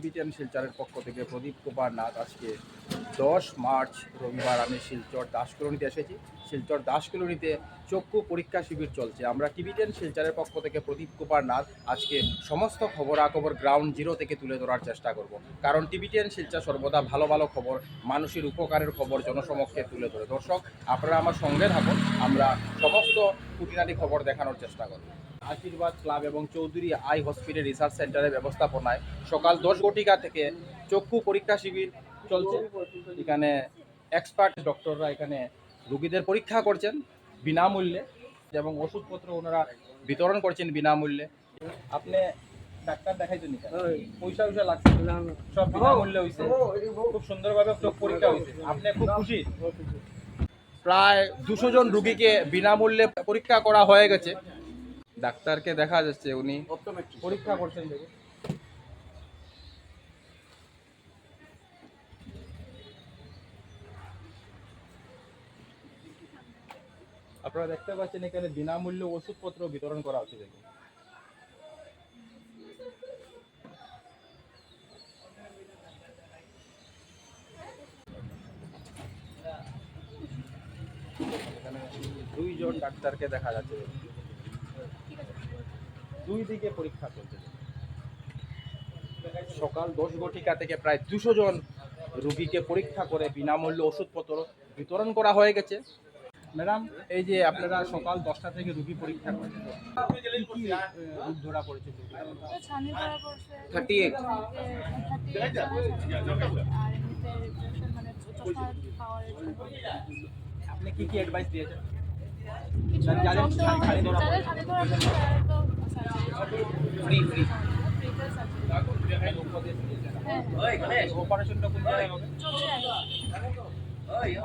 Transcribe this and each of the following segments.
Tibetan শিলচরের পক্ষ থেকে প্রদীপ কুমার নাথ আজকে দশ মার্চ রবিবার। আমি শিলচর দাসকলোনিতে এসেছি। শিলচর দাসকলোনিতে চক্ষু পরীক্ষা শিবির চলছে। আমরা টিভি টিবিটিয়ান শিলচরের পক্ষ থেকে প্রদীপ কুমার নাথ আজকে সমস্ত খবরাখবর গ্রাউন্ড জিরো থেকে তুলে ধরার চেষ্টা করব। কারণ টিভি টিবিটিয়ান শিলচর সর্বদা ভালো ভালো খবর, মানুষের উপকারের খবর জনসমক্ষে তুলে ধরে। দর্শক, আপনারা আমার সঙ্গে থাকুন। আমরা সমস্ত খুঁটিনাটি খবর দেখানোর চেষ্টা করব। আশীর্বাদ ক্লাব এবং চৌধুরী আই হসপিটাল রিসার্চ সেন্টারের ব্যবস্থাপনায় সকাল দশ ঘটিকা থেকে চক্ষু পরীক্ষা শিবির চলছে। এখানে এক্সপার্ট ডক্টররা এখানে রুগীদের পরীক্ষা করছেন বিনামূল্যে এবং ওষুধপত্র ওনারা বিতরণ করছেন বিনামূল্যে। আপনি ডাক্তার দেখাইছেন পয়সা পয়সা লাগছে? সব বিনামূল্যে হয়েছে খুব সুন্দরভাবে চোখ পরীক্ষা হয়েছে আপনি খুব খুশি? প্রায় দুশো জন রুগীকে বিনামূল্যে পরীক্ষা করা হয়ে গেছে। ডাক্তারকে দেখা যাচ্ছে উনি পরীক্ষা করছেন দেখুন। আপনারা দেখতে পাচ্ছেন এখানে বিনামূল্যে ওষুধপত্র বিতরণ করা হচ্ছে দেখুন। দুইজন ডাক্তারকে দেখা যাচ্ছে দুই দিকে পরীক্ষা চলছে। সকাল দশ ঘটিকা থেকে প্রায় দুশো জন রুগীকে পরীক্ষা করে বিনামূল্যে ওষুধপত্র বিতরণ করা হয়ে গেছে। ম্যাডাম এই যে আপনারা সকাল দশটা থেকে রুগী পরীক্ষা করেন কি কি আহ, রোগ ধরা পড়েছে ছানি ধরা পড়ছে 38 থার্টি মানে জন্য আপনি কি কি অ্যাডভাইস দিয়েছেন? কিছু যাদের তো ফ্রি ফ্রি। হ্যাঁ অপারেশনটা কোন জায়গায় হবে?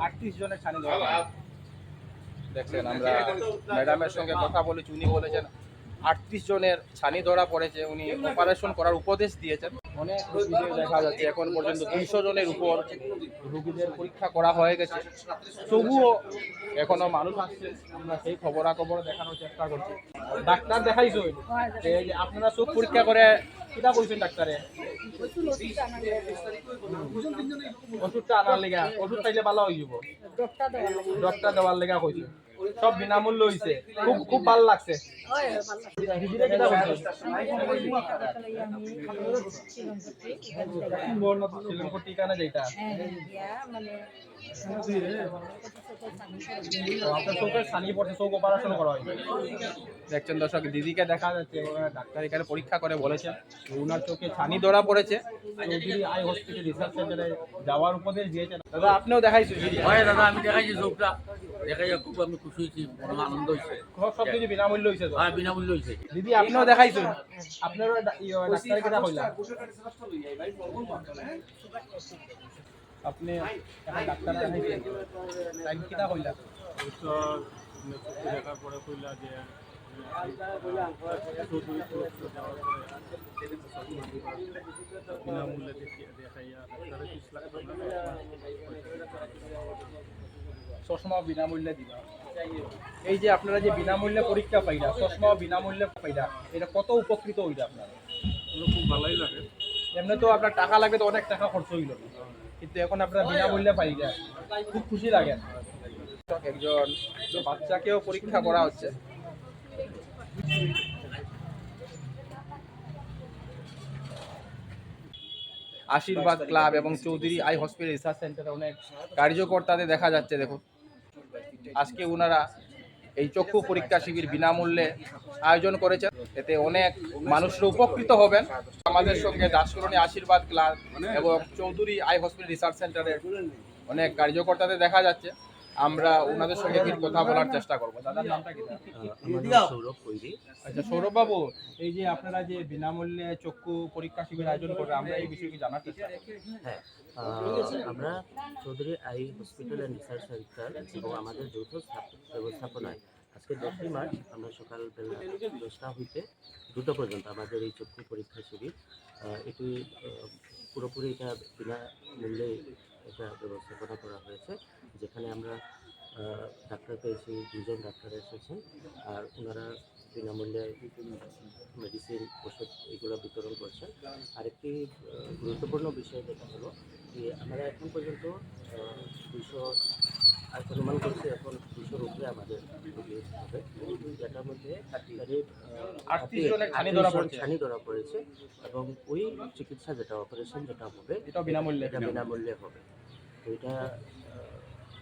আটত্রিশ জনের ছানি ধরা। দেখছেন আমরা ম্যাডামের সঙ্গে কথা বলেছি উনি বলেছেন আটত্রিশ জনের ছানি ধরা পড়েছে উনি অপারেশন করার উপদেশ দিয়েছেন। অনেক দেখা যাচ্ছে এখন পর্যন্ত দুইশো জনের উপর রুগীদের পরীক্ষা করা হয়ে গেছে। তবুও এখনও মানুষ আসছে আমরা সেই খবরাখবর দেখানোর চেষ্টা করছি। ডাক্তার দেখাইছো? এই যে আপনারা চোখ পরীক্ষা করে কিটা বলছেন ডাক্তারে? ওষুধটা আনার লেগা ওষুধ পাইলে ভালো হয়ে যাব। ডক্টর দেওয়ার লেগা কইছে। সব বিনামূল্য হইছে। খুব খুব ভালো লাগছে। দিদিরা কিটা বলছে? শিলংপট্টি কানে যেটা তো আপনার চোখের ছানি পড়ছে চোখ অপারেশন করা দেখছেন দর্শক দিদিকে দেখা যাচ্ছে ডাক্তার এখানে পরীক্ষা করে বলেছেন। যে ওনার চোখে ছানি ধরা পড়েছে। আই হসপিটাল রিসার্চ সেন্টারে যাওয়ার উপদেশ দিয়েছেন। দাদা আপনিও দেখাইছেন দিদি? দাদা আমি দেখাইছি চোখটা দেখাই খুব আমি খুশি হয়েছি আনন্দ হয়েছে। সব কিছু বিনামূল্য হয়েছে হয় বিনামূল্য হয়েছে দিদি আপনিও দেখাইছেন। আপনারও ডা- ইয়ে, ডাক্তার আপনি এখন ডাক্তার দেখাইছেন টাইম কিটা হইলা দেখার পরে কইলা যে চৌধুরী সুরক্ষা দেওয়ার পরে বিনামূল্যে দেখাইয়া ডাক্তারের ফিস লাগতো না চশমা বিনামূল্যে দিবা। এই যে আপনারা যে বিনামূল্যে পরীক্ষা পাইলা চশমা বিনামূল্যে পাইলা এটা কত উপকৃত হইলা আপনারা? খুব ভালোই লাগে। এমনি তো আপনার টাকা লাগবে তো অনেক টাকা খরচ হইল। কিন্তু এখন আপনারা বিনামূল্যে পাই যায় খুব খুশি লাগে। একজন বাচ্চাকেও পরীক্ষা করা হচ্ছে। আশীর্বাদ ক্লাব এবং চৌধুরী আই হসপিটাল রিসার্চ সেন্টারে অনেক কার্যকর্তাদের দেখা যাচ্ছে দেখুন। আজকে ওনারা এই চক্ষু পরীক্ষা শিবির বিনামূল্যে আয়োজন করেছেন। এতে অনেক মানুষরা উপকৃত হবেন। আমাদের সঙ্গে দাসকরণী আশীর্বাদ ক্লাস এবং চৌধুরী আই হসপিটাল রিসার্চ সেন্টারের অনেক কার্যকর্তাদের দেখা যাচ্ছে। আমরা ওনাদের সঙ্গে ফির কথা বলার চেষ্টা করব। দাদার নামটা কি? সৌরভ কৈরি। আচ্ছা সৌরভ বাবু এই যে আপনারা যে বিনামূল্যে চক্ষু পরীক্ষা শিবির আয়োজন করে আমরা এই বিষয়ে কি জানার চেষ্টা করব। হ্যাঁ আমরা Chowdhury eye hospital and research centre এবং আমাদের যৌথ স্থাপ- ব্যবস্থাপনায় আজকে দশই মার্চ আমরা সকাল সকালবেলা দশটা হইতে দুটো পর্যন্ত আমাদের এই চক্ষু পরীক্ষা শিবির এটি পুরোপুরি এটা বিনামূল্যে এটা ব্যবস্থাপনা করা হয়েছে। যেখানে আমরা ডাক্তার পেয়েছি দুজন ডাক্তার এসেছেন আর ওনারা বিনামূল্যে মেডিসিন ওষুধ এগুলো বিতরণ করছেন। আরেকটি গুরুত্বপূর্ণ বিষয় যেটা হলো যে আমরা এখন পর্যন্ত দুশো আর অনুমান করছি এখন দুশোর উপরে আমাদের হবে। যেটার মধ্যে করিব, আহ, 38 জনের ছানি ধরা পড়েছে। এবং ওই চিকিৎসা যেটা অপারেশন যেটা হবে এটাও বিনামূল্যে। এটা বিনামূল্যে হবে। তো এটা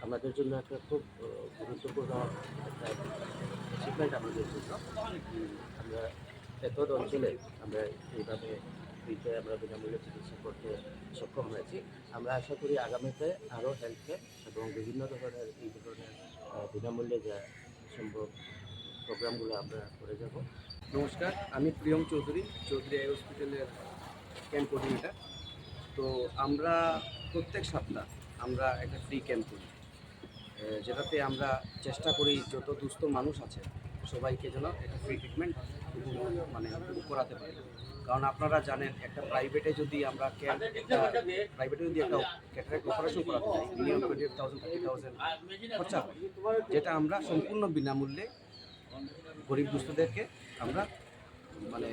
আমাদের জন্য একটা খুব গুরুত্বপূর্ণ একটা অ্যাচিভমেন্ট আমাদের জন্য। আমরা এত অঞ্চলে আমরা এইভাবে ফ্রিতে আমরা বিনামূল্যে চিকিৎসা করতে সক্ষম হয়েছি। আমরা আশা করি আগামীতে আরও হেলথ এবং বিভিন্ন ধরনের এই ধরনের বিনামূল্যে যা সম্ভব প্রোগ্রামগুলো আমরা করে যাব। নমস্কার, আমি প্রিয়ম চৌধুরী চৌধুরী আই হসপিটালের ক্যাম্প কোঅর্ডিনেটার তো আমরা প্রত্যেক সপ্তাহ আমরা একটা ফ্রি ক্যাম্প করি। যেটাতে আমরা চেষ্টা করি যত দুস্থ মানুষ আছে, সবাইকে যেন একটা ফ্রি ট্রিটমেন্ট মানে করাতে পারি। কারণ আপনারা জানেন, একটা প্রাইভেটে যদি আমরা প্রাইভেটে যদি একটা ক্যাটারাক্ট অপারেশন করাতে যাই minimum twenty thousand thirty thousand খরচা হয়, যেটা আমরা সম্পূর্ণ বিনামূল্যে গরিব দুস্থদেরকে আমরা মানে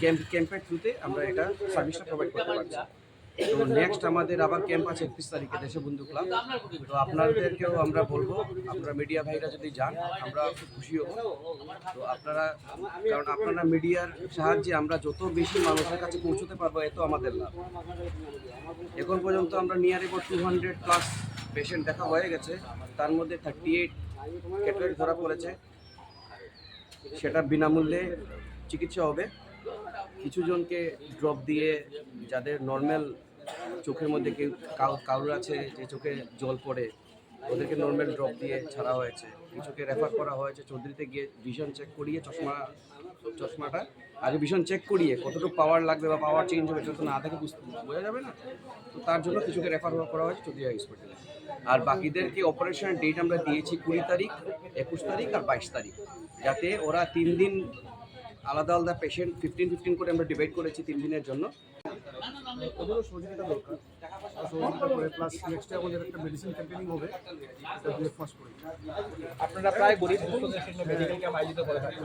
ক্যাম্প ক্যাম্পের থ্রুতে আমরা এটা সার্ভিসটা প্রোভাইড করতে পারছি। তো নেক্সট আমাদের আবার ক্যাম্প আছে একত্রিশ তারিখে, দেশে বন্ধু ক্লাব তো আপনাদেরকেও আমরা বলব, আপনারা মিডিয়া ভাইরা যদি যান, আমরা খুব খুশি হব। তো আপনারা, কারণ আপনারা মিডিয়ার সাহায্যে আমরা যত বেশি মানুষের কাছে পৌঁছতে পারব, এত আমাদের লাভ। এখন পর্যন্ত আমরা নিয়ার এবার টু হান্ড্রেড প্লাস পেশেন্ট দেখা হয়ে গেছে। তার মধ্যে থার্টি এইট ক্যাটাগরি ধরা পড়েছে। সেটা বিনামূল্যে চিকিৎসা হবে। কিছু জনকে ড্রপ দিয়ে যাদের নর্মাল চোখের মধ্যে কেউ কারোর আছে যে চোখে জল পড়ে, ওদেরকে নর্মাল ড্রপ দিয়ে ছাড়া হয়েছে। কিছুকে রেফার করা হয়েছে, চৌধুরীতে গিয়ে ভিশন চেক করিয়ে চশমা, চশমাটা, আগে ভিশন চেক করিয়ে কতটুকু পাওয়ার লাগবে বা পাওয়ার চেঞ্জ হবে সেটা তো না দেখে বুঝতে, বোঝা যাবে না। তো তার জন্য কিছুকে রেফার করা হয়েছে চৌধুরী হসপিটালে আর বাকিদেরকে অপারেশনের ডেট আমরা দিয়েছি কুড়ি তারিখ, একুশ তারিখ আর বাইশ তারিখ, যাতে ওরা তিন দিন আলাদা আলাদা পেশেন্ট ফিফটিন ফিফটিন করে আমরা ডিভাইড করেছি তিন দিনের জন্য। ওদেরও সহযোগিতা দরকার। সহযোগিতা করে প্লাস নেক্সট আমাদের একটা মেডিসিন ক্যাম্পেনিং হবে এটা দিয়ে ফার্স্ট করে। আপনারা প্রায় গরিব দুঃখদের মেডিকেল ক্যাম্প আয়োজিত করে থাকেন।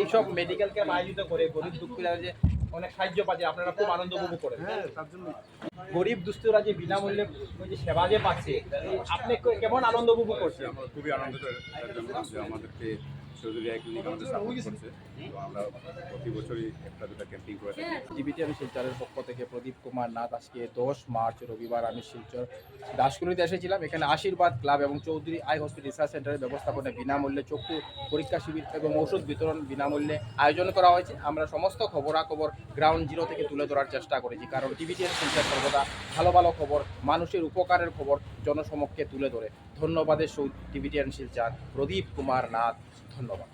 এইসব মেডিকেল ক্যাম্প আয়োজিত করে গরিব দুঃখীরা যে অনেক সাহায্য পাচ্ছে আপনারা খুব আনন্দ উপভোগ করেন। হ্যাঁ তার জন্য। গরিব দুস্থরা যে বিনামূল্যে ওই যে সেবা যে পাচ্ছে আপনি কেমন আনন্দ উপভোগ করছেন? আমরা খুবই আনন্দিত এর জন্য যে আমাদেরকে চৌধুরী আই ক্লিনিক আমাদের সাপোর্ট করছে। তো আমরা প্রতি বছরই একটা দুটা ক্যাম্পিং করে থাকি। টিভিটিএম শিলচরের পক্ষ থেকে প্রদীপ কুমার নাথ আজকে দশ মার্চ রবিবার আমি শিলচর দাসকুলিতে এসেছিলাম। এখানে আশীর্বাদ ক্লাব এবং চৌধুরী আই হসপিটাল রিসার্চ সেন্টারের ব্যবস্থাপনায় বিনামূল্যে চক্ষু পরীক্ষা শিবির এবং ওষুধ বিতরণ বিনামূল্যে আয়োজন করা হয়েছে। আমরা সমস্ত খবরাখবর গ্রাউন্ড জিরো থেকে তুলে ধরার চেষ্টা করেছি কারণ টিভিটিএম শিলচর সর্বদা ভালো ভালো খবর মানুষের উপকারের খবর জনসমক্ষে তুলে ধরে। ধন্যবাদের টিভি টিভিটিএন চান প্রদীপ কুমার নাথ ধন্যবাদ।